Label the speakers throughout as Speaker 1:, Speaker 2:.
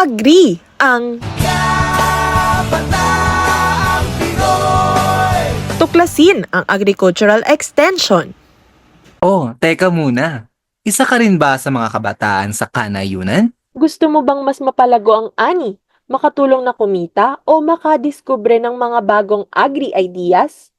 Speaker 1: agree ang tuklasin ang agricultural extension.
Speaker 2: Oh, teka muna. Isa ka rin ba sa mga kabataan sa kanayunan?
Speaker 1: Gusto mo bang mas mapalago ang ani, makatulong na kumita o makadiskubre ng mga bagong agri-ideas?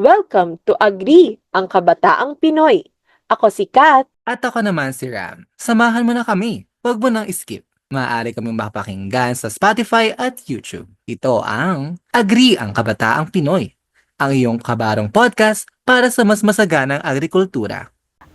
Speaker 1: Welcome to Agri, ang kabataang Pinoy. Ako si Kat.
Speaker 2: At ako naman si Ram. Samahan mo na kami. Huwag mo nang skip. Maaari kaming mapakinggan sa Spotify at YouTube. Ito ang Agri ang Kabataang Pinoy. Ang iyong kabarong podcast para sa mas masaganang agrikultura.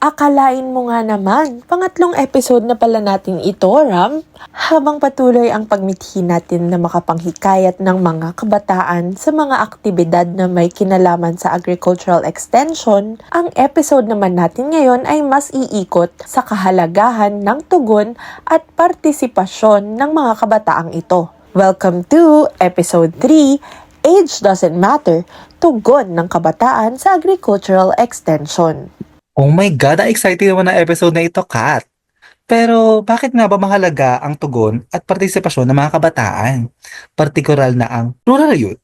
Speaker 1: Akalain mo nga naman, pangatlong episode na pala natin ito, Ram. Habang patuloy ang pagmithin natin na makapanghikayat ng mga kabataan sa mga aktibidad na may kinalaman sa agricultural extension, ang episode naman natin ngayon ay mas iikot sa kahalagahan ng tugon at partisipasyon ng mga kabataang ito. Welcome to episode 3, Age Doesn't Matter, Tugon ng Kabataan sa Agricultural Extension.
Speaker 2: Oh my God, ang excited naman na episode na ito, Kat. Pero bakit nga ba mahalaga ang tugon at partisipasyon ng mga kabataan? Partikular na ang rural youth.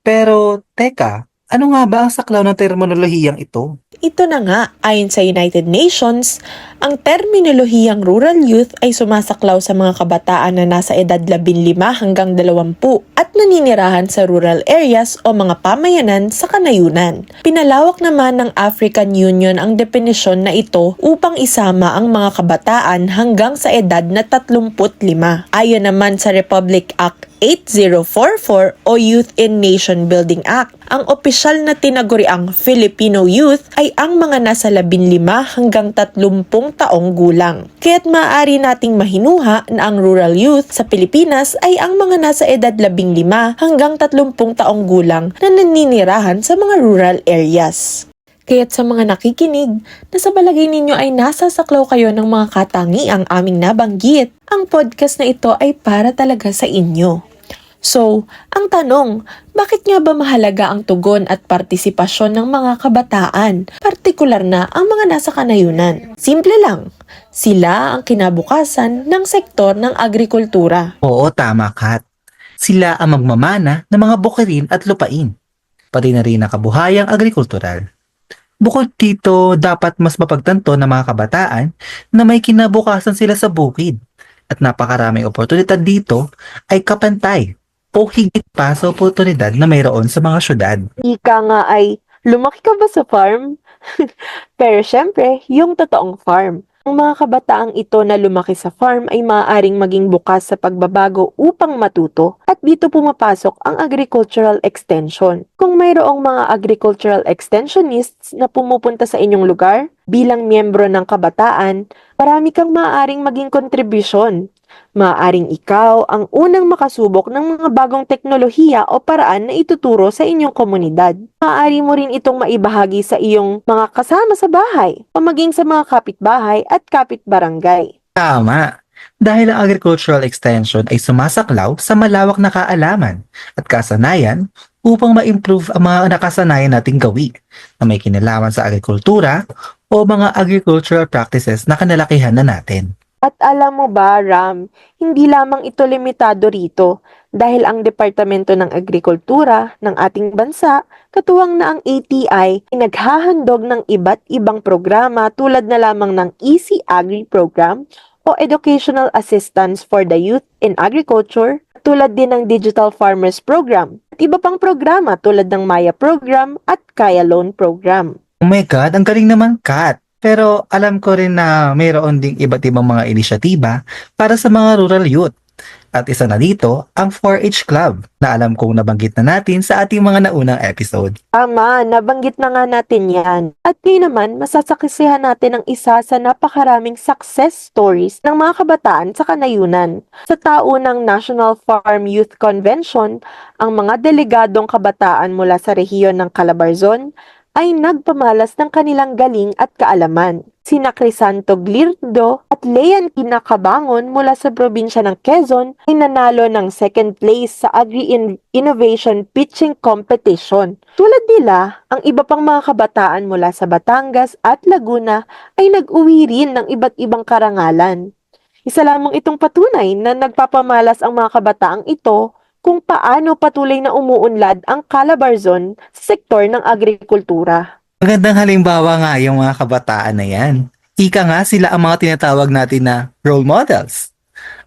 Speaker 2: Pero, teka, ano nga ba ang saklaw ng terminolohiyang ito?
Speaker 1: Ito na nga, ayon sa United Nations, ang terminolohiyang rural youth ay sumasaklaw sa mga kabataan na nasa edad 15 hanggang 20 at naninirahan sa rural areas o mga pamayanan sa kanayunan. Pinalawak naman ng African Union ang definisyon na ito upang isama ang mga kabataan hanggang sa edad na 35. Ayon naman sa Republic Act 8044 o Youth in Nation Building Act, ang opisyal na tinaguriang Filipino youth ay ang mga nasa 15 hanggang 30 taong gulang. Kaya't maaari nating mahinuha na ang rural youth sa Pilipinas ay ang mga nasa edad 15 hanggang 30 taong gulang na naninirahan sa mga rural areas. Kaya't sa mga nakikinig, na sa balagay ninyo ay nasa saklaw kayo ng mga katangi ang aming nabanggit, ang podcast na ito ay para talaga sa inyo. So, ang tanong, bakit nga ba mahalaga ang tugon at partisipasyon ng mga kabataan, partikular na ang mga nasa kanayunan? Simple lang, sila ang kinabukasan ng sektor ng agrikultura.
Speaker 2: Oo, tama, Kat. Sila ang magmamana ng mga bukirin at lupain, pati na rin ang kabuhayang agrikultural. Bukod dito, dapat mas mapagtanto ng mga kabataan na may kinabukasan sila sa bukid at napakaraming oportunidad dito ay kapantay o higit pa sa oportunidad na mayroon sa mga syudad.
Speaker 1: Ika nga ay, lumaki ka ba sa farm? Pero syempre, yung totoong farm. Ang mga kabataang ito na lumaki sa farm ay maaaring maging bukas sa pagbabago upang matuto at dito pumapasok ang agricultural extension. Kung mayroong mga agricultural extensionists na pumupunta sa inyong lugar bilang miyembro ng kabataan, marami kang maaaring maging kontribusyon Maaring ikaw ang unang makasubok ng mga bagong teknolohiya o paraan na ituturo sa inyong komunidad. Maaari mo rin itong maibahagi sa iyong mga kasama sa bahay o maging sa mga kapitbahay at kapitbarangay.
Speaker 2: Tama! Dahil ang agricultural extension ay sumasaklaw sa malawak na kaalaman at kasanayan upang ma-improve ang mga nakasanayan nating gawi na may kinalaman sa agrikultura o mga agricultural practices na kanalakihan na natin.
Speaker 1: At alam mo ba, Ram, hindi lamang ito limitado rito dahil ang Departamento ng Agrikultura ng ating bansa, katuwang na ang ATI, ay naghahandog ng iba't ibang programa tulad na lamang ng Easy Agri Program o Educational Assistance for the Youth in Agriculture, tulad din ng Digital Farmers Program at iba pang programa tulad ng Maya Program at Kaya Loan Program.
Speaker 2: Oh my God, ang galing naman, Kat! Pero alam ko rin na mayroon ding iba't ibang mga inisyatiba para sa mga rural youth. At isa na dito, ang 4-H Club na alam kong nabanggit na natin sa ating mga naunang episode.
Speaker 1: Tama, nabanggit na nga natin yan. At ngayon naman, masasakisihan natin ang isa sa napakaraming success stories ng mga kabataan sa kanayunan. Sa taunang National Farm Youth Convention, ang mga delegadong kabataan mula sa rehiyon ng Calabarzon ay nagpamalas ng kanilang galing at kaalaman. Sina Crisanto Glirdo at Leon Kinakabangon mula sa probinsya ng Quezon ay nanalo ng second place sa Agri-Innovation Pitching Competition. Tulad nila, ang iba pang mga kabataan mula sa Batangas at Laguna ay nag-uwi rin ng iba't ibang karangalan. Isa lamang itong patunay na nagpapamalas ang mga kabataang ito kung paano patuloy na umuunlad ang Calabarzon sa sektor ng agrikultura.
Speaker 2: Magandang halimbawa nga yung mga kabataan na yan. Ika nga sila ang mga tinatawag natin na role models.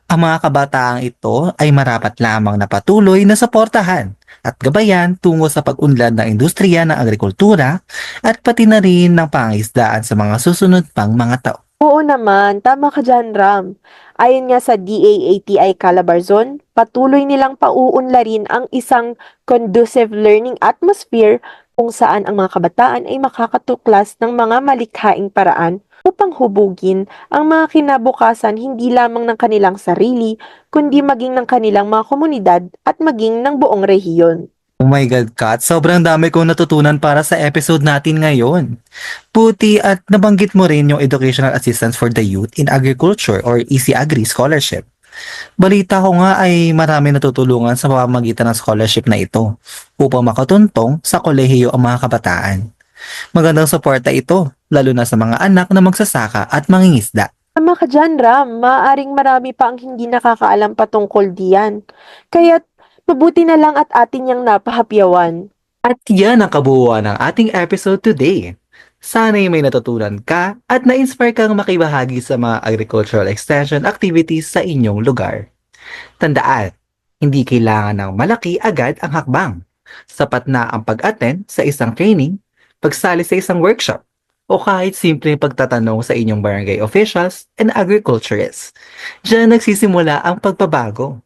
Speaker 2: Ang mga kabataang ito ay marapat lamang na patuloy na suportahan at gabayan tungo sa pag-unlad ng industriya ng agrikultura at pati na rin ng pangisdaan sa mga susunod pang mga taon.
Speaker 1: Oo naman, tama ka dyan, Ram. Ayon nga sa DAATI Calabarzon, patuloy nilang pauunlarin ang isang conducive learning atmosphere kung saan ang mga kabataan ay makakatuklas ng mga malikhaing paraan upang hubugin ang mga kinabukasan hindi lamang ng kanilang sarili, kundi maging ng kanilang mga komunidad at maging ng buong rehiyon.
Speaker 2: Oh my God, Kat, sobrang dami kong natutunan para sa episode natin ngayon. Puti at nabanggit mo rin yung Educational Assistance for the Youth in Agriculture or EC Agri Scholarship. Balita ko nga ay marami natutulungan sa pamamagitan ng scholarship na ito upang makatuntong sa kolehiyo ang mga kabataan. Magandang suporta ito, lalo na sa mga anak na magsasaka at mangingisda.
Speaker 1: Tama ka dyan, Ram. Maaaring marami pa ang hindi nakakaalam patungkol diyan. Kaya't mabuti na lang at atin yang napahapyawan.
Speaker 2: At yan ang kabuuan ng ating episode today. Sana'y may natutunan ka at na-inspire kang makibahagi sa mga agricultural extension activities sa inyong lugar. Tandaan, hindi kailangan ng malaki agad ang hakbang. Sapat na ang pag-attend sa isang training, pagsali sa isang workshop, o kahit simpleng pagtatanong sa inyong barangay officials and agriculturists. Diyan nagsisimula ang pagbabago.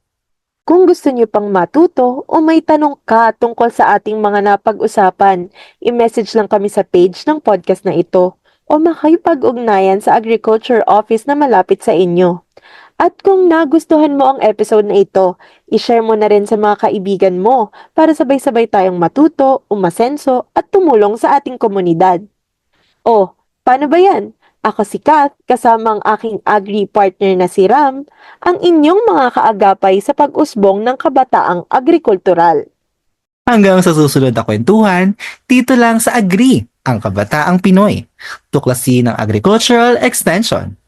Speaker 1: Kung gusto niyo pang matuto o may tanong ka tungkol sa ating mga napag-usapan, i-message lang kami sa page ng podcast na ito o makipag-ugnayan sa Agriculture Office na malapit sa inyo. At kung nagustuhan mo ang episode na ito, i-share mo na rin sa mga kaibigan mo para sabay-sabay tayong matuto, umasenso at tumulong sa ating komunidad. Oh, paano ba yan? Ako si Kath, kasama ang aking agri-partner na si Ram, ang inyong mga kaagapay sa pag-usbong ng kabataang agrikultural.
Speaker 2: Hanggang sa susunod na kwentuhan, dito lang sa Agri, ang kabataang Pinoy. Tuklasin ng Agricultural Extension.